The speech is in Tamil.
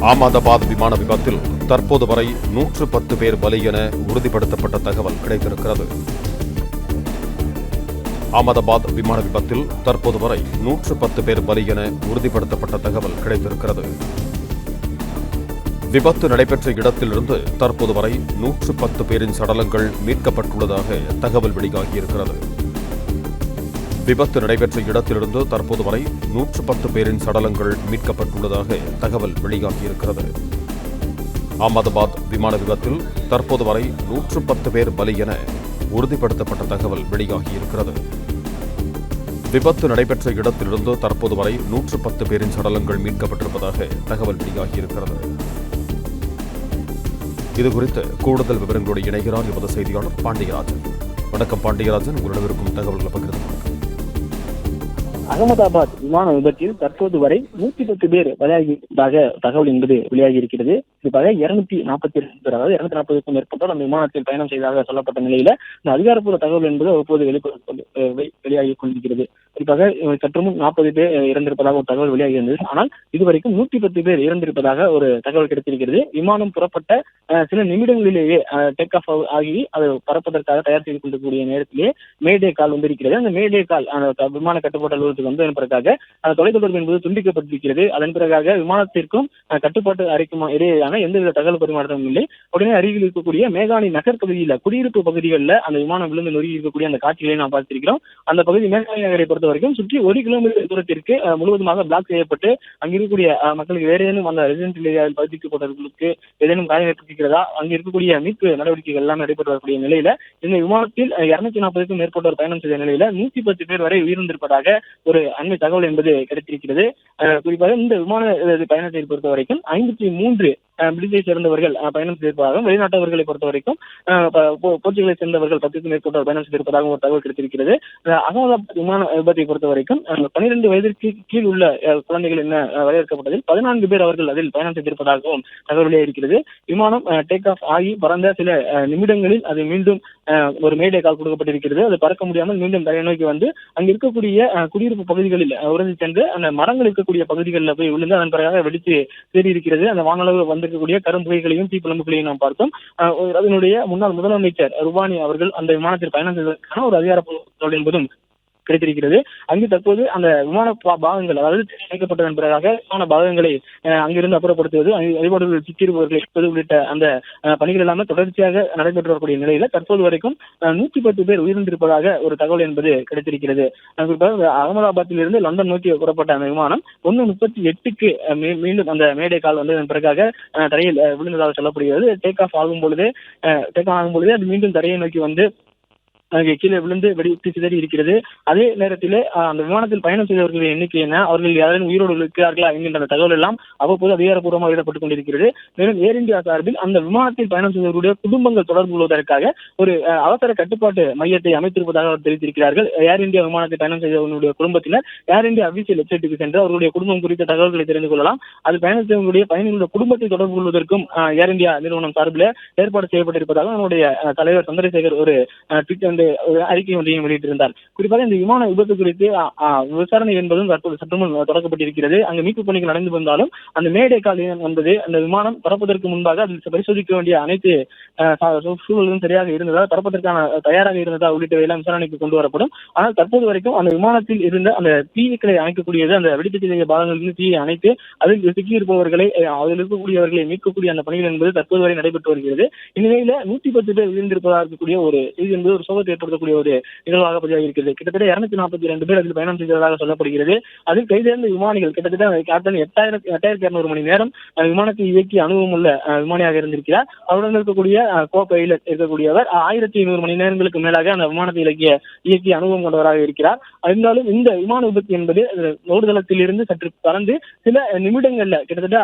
அகமதாபாத் விமான விபத்தில் தற்போது வரை நூற்று பத்து பேர் பலி என உறுதிப்படுத்தப்பட்ட தகவல் கிடைத்திருக்கிறது. அகமதாபாத் விமான விபத்தில் தற்போது வரை நூற்று பத்து பேர் பலி என உறுதிப்படுத்தப்பட்ட தகவல் கிடைத்திருக்கிறது. விபத்து நடைபெற்ற இடத்திலிருந்து தற்போது வரை நூற்று பத்து பேரின் சடலங்கள் மீட்கப்பட்டுள்ளதாக தகவல் வெளியாகியிருக்கிறது. விபத்து நடைபெற்ற இடத்திலிருந்து தற்போது வரை நூற்று பத்து பேரின் சடலங்கள் மீட்கப்பட்டுள்ளதாக தகவல் வெளியாகியிருக்கிறது. அகமதாபாத் விமான விபத்தில் தற்போது வரை நூற்று பத்து பேர் பலி என உறுதிப்படுத்தப்பட்ட தகவல் வெளியாகியிருக்கிறது. விபத்து நடைபெற்ற இடத்திலிருந்து தற்போது வரை நூற்று பத்து பேரின் சடலங்கள் மீட்கப்பட்டிருப்பதாக தகவல் வெளியாகியிருக்கிறது. இதுகுறித்து கூடுதல் விவரங்களோடு இணைகிறார் எமது செய்தியாளர் பாண்டியராஜன். வணக்கம் பாண்டியராஜன். உங்களிடம் இருக்கும் தகவல்களை பகிர்ந்து கொள்ளுங்கள். அகமதாபாத் விமான விபத்தில் தற்போது வரை நூத்தி பத்து பேர் பலியாகியதாக தகவல் என்பது வெளியாகி இருக்கிறது குறிப்பாக இருநூத்தி நாற்பத்தி ரெண்டு பேர் அதாவது இருநூத்தி நாற்பதுக்கும் மேற்பட்டோர் அந்த விமானத்தில் பயணம் செய்ததாக சொல்லப்பட்ட நிலையில இந்த அதிகாரப்பூர்வ தகவல் என்பது அவ்வப்போது வெளியாகி கொண்டிருக்கிறது. குறிப்பாக சற்று முன் நாற்பது பேர் இறந்திருப்பதாக ஒரு தகவல் வெளியாகி இருந்தது ஆனால் இதுவரைக்கும் நூத்தி பத்து பேர் இறந்திருப்பதாக ஒரு தகவல் கிடைத்திருக்கிறது. விமானம் புறப்பட்ட சில நிமிடங்களிலேயே டேக் ஆஃப் ஆகி அது பறப்பதற்காக தயார் செய்து கொண்டிருக்கக்கூடிய நேரத்திலேயே மேடே கால் வந்திருக்கிறது. அந்த மேடே கால் அந்த விமான கட்டுப்பாட்டு விமானத்துக்கு வந்ததன் பிறகாக அந்த தொலைத்தொடர்பு என்பது துண்டிக்கப்பட்டிருக்கிறது. அதன் பிறகாக விமானத்திற்கும் கட்டுப்பாட்டு அறைக்கும் இடையேயான எந்தவித தகவல் பரிமாற்றமும் இல்லை. உடனே அருகில் இருக்கக்கூடிய மேகாணி நகர் பகுதியில் குடியிருப்பு பகுதிகளில் அந்த விமானம் விழுந்து நொறுங்கி இருக்கக்கூடிய அந்த காட்சிகளை நாம் பார்த்திருக்கிறோம். அந்த பகுதி மேகாணி நகரை பொறுத்த வரைக்கும் சுற்றி ஒரு கிலோமீட்டர் தூரத்திற்கு முழுவதுமாக பிளாக் செய்யப்பட்டு அங்க இருக்கக்கூடிய மக்களுக்கு வேற ஏதேனும் அந்த ரெசிடென்ட் ஏரியாவில் பாதிக்கப்பட்டவர்களுக்கு ஏதேனும் காயம் ஏற்பட்டிருக்கிறதா அங்க இருக்கக்கூடிய மீட்பு நடவடிக்கைகள் எல்லாம் நடைபெற்று வரக்கூடிய நிலையில இந்த விமானத்தில் இருநூத்தி நாற்பதுக்கும் மேற்பட்டோர் பயணம் செய்த நிலையில நூத்தி பத்து பேர் வரை உயிரிழந்திருப்பதாக ஒரு அண்மை தகவல் என்பது கிடைத்திருக்கிறது. குறிப்பாக இந்த விமான பயணத்தை பொறுத்த வரைக்கும் ஐம்பத்தி மூன்று பிரிட்டிஷை சேர்ந்தவர்கள் பயணம் செய்திருப்பதாகவும் வெளிநாட்டவர்களை பொறுத்த வரைக்கும் போ- போர்ச்சுகலை சேர்ந்தவர்கள் பத்துக்கும் மேற்பட்டோர் பயணம் செய்திருப்பதாகவும் ஒரு தகவல் கிடைத்திருக்கிறது. அகமதாபாத் விமான விபத்தை பொறுத்த வரைக்கும் பனிரெண்டு வயதிற்கு கீழ் உள்ள குழந்தைகள் என்ன வரையறுக்கப்பட்டதில் பதினான்கு பேர் அவர்கள் அதில் பயணம் செய்திருப்பதாகவும் தகவல் இருக்கிறது. விமானம் டேக் ஆஃப் ஆகி பறந்த சில நிமிடங்களில் அது மீண்டும் ஒரு மேடை கால் கொடுக்கப்பட்டிருக்கிறது. அது பறக்க முடியாமல் மீண்டும் தலை நோக்கி வந்து அங்கு இருக்கக்கூடிய குடியிருப்பு குடியிருப்பு பகுதிகளில் உறைந்து சென்று அந்த மரங்கள் இருக்கக்கூடிய பகுதிகளில் போய் விழுந்து அதன் பிறகாக வெடித்து தேறி இருக்கிறது அந்த வானளவு வந்திருக்கக்கூடிய கரும்புகைகளையும் தீப்பிழம்புகளையும் நாம் பார்த்தோம். அதனுடைய முன்னாள் முதலமைச்சர் ரூபானி அவர்கள் அந்த விமானத்தில் பயணம் செய்வதற்கான ஒரு அதிகாரப்பூர்வ என்பதும் கிடைத்திருக்கிறது. அங்கு தற்போது அந்த விமான பா- பாகங்கள் அதாவது இணைக்கப்பட்டதன் பிறகாக விமான பாகங்களை அங்கிருந்து அப்புறப்படுத்துவது அங்கு வழிபாடுகள் சிக்கியிருப்பவர்களை எடுப்பது உள்ளிட்ட அந்த பணிகள் எல்லாமே தொடர்ச்சியாக நடைபெற்று வரக்கூடிய நிலையில தற்போது வரைக்கும் நூத்தி பத்து பேர் உயிரிழந்திருப்பதாக ஒரு தகவல் என்பது கிடைத்திருக்கிறது. அகமதாபாத்தில் இருந்து லண்டன் நோக்கி புறப்பட்ட அந்த விமானம் ஒன்னு முப்பத்தி எட்டுக்கு மீ- மீண்டும் அந்த மேடை கால் வந்ததன் பிறகாக தரையில் விழுந்ததாக சொல்லப்படுகிறது. டேக் ஆஃப் ஆகும் பொழுது டேக் ஆஃப் ஆகும் பொழுது அது மீண்டும் தரையை நோக்கி வந்து கீழே விழுந்து வெடித்து சிதறி இருக்கிறது. அதே நேரத்தில் அந்த விமானத்தில் பயணம் செய்தவர்களின் எண்ணிக்கை என்ன? அவர்கள் யாரும் உயிரோடு இருக்கிறார்களா என்கின்ற அந்த தகவல் எல்லாம் அவ்வப்போது அதிகாரப்பூர்வமாக எழுதப்பட்டுக் கொண்டிருக்கிறது. மேலும் ஏர் இந்தியா சார்பில் அந்த விமானத்தில் பயணம் செய்தவர்களுடைய குடும்பங்கள் தொடர்பு கொள்வதற்காக ஒரு அவசர கட்டுப்பாட்டு மையத்தை அமைத்திருப்பதாக அவர் தெரிவித்திருக்கிறார்கள். ஏர் இந்தியா விமானத்தில் பயணம் செய்தவர்களுடைய குடும்பத்தினர் ஏர் இந்தியா அபிஷியல் வெப்சைட்டுக்கு சென்று அவர்களுடைய குடும்பம் குறித்த தகவல்களை தெரிந்து கொள்ளலாம். அது பயணம் செய்தவர்களுடைய பயணிகளுடைய குடும்பத்தை தொடர்பு கொள்வதற்கும் ஏர் இந்தியா நிறுவனம் சார்பில் ஏற்பாடு செய்யப்பட்டிருப்பதாக நம்முடைய தலைவர் சந்திரசேகர் ஒரு ட்விட்டர் இரண்டு அறிக்கை ஒன்றையும் வெளியிட்டிருந்தார். குறிப்பாக இந்த விமான விபத்து குறித்து விசாரணை என்பதும் தற்போது சற்றுமுன் தொடக்கப்பட்டிருக்கிறது. அங்கு மீட்பு பணிகள் நடந்து வந்தாலும் அந்த மேடை கால் என்பது அந்த விமானம் பறப்பதற்கு முன்பாக அதில் பரிசோதிக்க வேண்டிய அனைத்து சூழலும் சரியாக இருந்ததா பறப்பதற்கான தயாராக இருந்ததா உள்ளிட்டவை எல்லாம் விசாரணைக்கு கொண்டு வரப்படும். ஆனால் தற்போது வரைக்கும் அந்த விமானத்தில் இருந்த அந்த தீயக்களை அணைக்கக்கூடியது அந்த வெடித்து சிறிய பாகங்களில் தீயை அணைத்து அதில் சிக்கியிருப்பவர்களை அதில் இருக்கக்கூடியவர்களை மீட்கக்கூடிய அந்த பணிகள் என்பது தற்போது வரை நடைபெற்று வருகிறது. இந்நிலையில நூத்தி பத்து பேர் உயிர்ந்திருப்பதாக இருக்கக்கூடிய ஒரு இது என்பது ஒரு சோகத்தை ஏற்படுத்தக்கூடிய ஒரு நிகழ்வாக பதிவாகி இருக்கிறது கிட்டத்தட்ட இருநூத்தி நாற்பத்தி ரெண்டு பேர் அதில் பயணம் செய்ததாக சொல்லப்படுகிறது. அதில் கைதேர்ந்த விமானிகள் கிட்டத்தட்ட கேப்டன் எட்டாயிரத்தி எட்டாயிரத்தி இருநூறு மணி நேரம் விமானத்தை இயக்கி அனுபவம் உள்ள விமானியாக இருந்திருக்கிறார். அவருடன் இருக்கக்கூடிய கோ பைலட் இருக்கக்கூடியவர் ஆயிரத்தி ஐநூறு மணி நேரங்களுக்கு மேலாக அந்த விமானத்தை இலக்கிய இயக்கி அனுபவம் கொண்டவராக இருக்கிறார். இருந்தாலும் இந்த விமான விபத்து என்பது ஓடுதளத்தில் இருந்து சற்று பறந்து சில நிமிடங்கள்ல கிட்டத்தட்ட